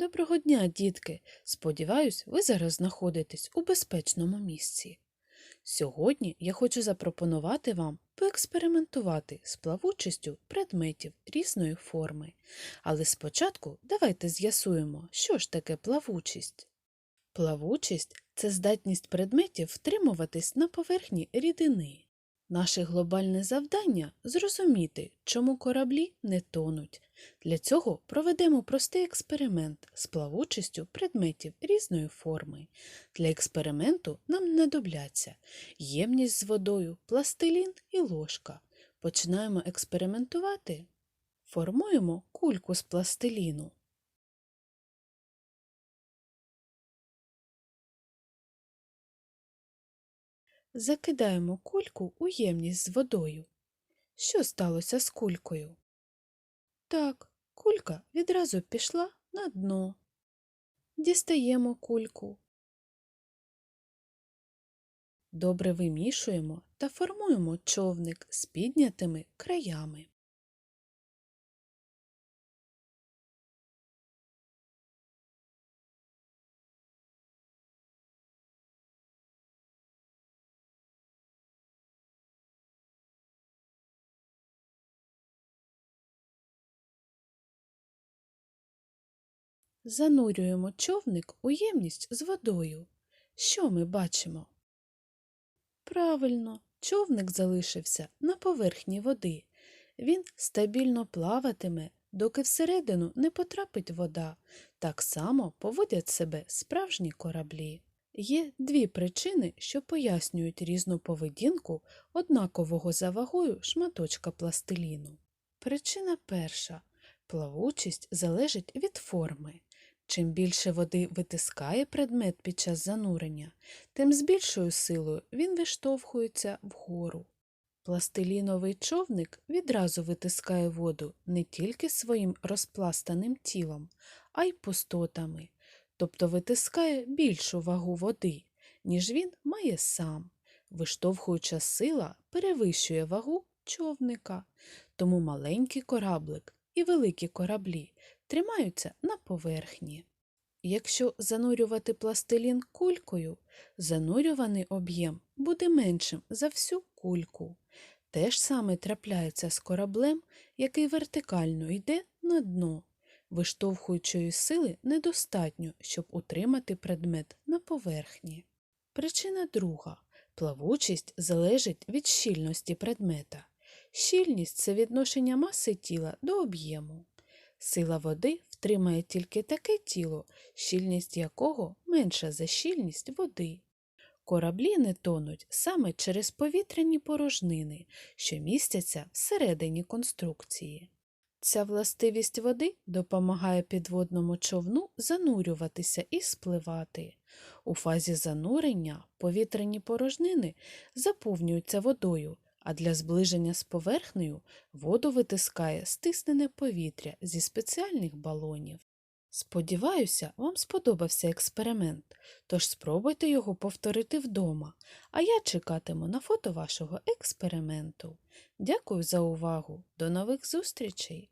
Доброго дня, дітки! Сподіваюсь, ви зараз знаходитесь у безпечному місці. Сьогодні я хочу запропонувати вам поекспериментувати з плавучістю предметів різної форми. Але спочатку давайте з'ясуємо, що ж таке плавучість. Плавучість це здатність предметів втримуватись на поверхні рідини. Наше глобальне завдання зрозуміти, чому кораблі не тонуть. Для цього проведемо простий експеримент з плавучістю предметів різної форми. Для експерименту нам знадобляться ємність з водою, пластилін і ложка. Починаємо експериментувати. Формуємо кульку з пластиліну. Закидаємо кульку у ємність з водою. Що сталося з кулькою? Так, кулька відразу пішла на дно. Дістаємо кульку. Добре вимішуємо та формуємо човник з піднятими краями. Занурюємо човник у ємність з водою. Що ми бачимо? Правильно, човник залишився на поверхні води. Він стабільно плаватиме, доки всередину не потрапить вода. Так само поводять себе справжні кораблі. Є дві причини, що пояснюють різну поведінку однакового за вагою шматочка пластиліну. Причина перша. Плавучість залежить від форми. Чим більше води витискає предмет під час занурення, тим з більшою силою він виштовхується вгору. Пластиліновий човник відразу витискає воду не тільки своїм розпластаним тілом, а й пустотами, тобто витискає більшу вагу води, ніж він має сам. Виштовхуюча сила перевищує вагу човника, тому маленький кораблик і великі кораблі тримаються на поверхні. Якщо занурювати пластилін кулькою, занурюваний об'єм буде меншим за всю кульку. Те ж саме трапляється з кораблем, який вертикально йде на дно. Виштовхуючої сили недостатньо, щоб утримати предмет на поверхні. Причина друга. Плавучість залежить від щільності предмета. Щільність це відношення маси тіла до об'єму. Сила води втримає тільки таке тіло, щільність якого менша за щільність води. Кораблі не тонуть саме через повітряні порожнини, що містяться всередині конструкції. Ця властивість води допомагає підводному човну занурюватися і спливати. У фазі занурення повітряні порожнини заповнюються водою, а для зближення з поверхнею воду витискає стиснене повітря зі спеціальних балонів. Сподіваюся, вам сподобався експеримент, тож спробуйте його повторити вдома, а я чекатиму на фото вашого експерименту. Дякую за увагу. До нових зустрічей!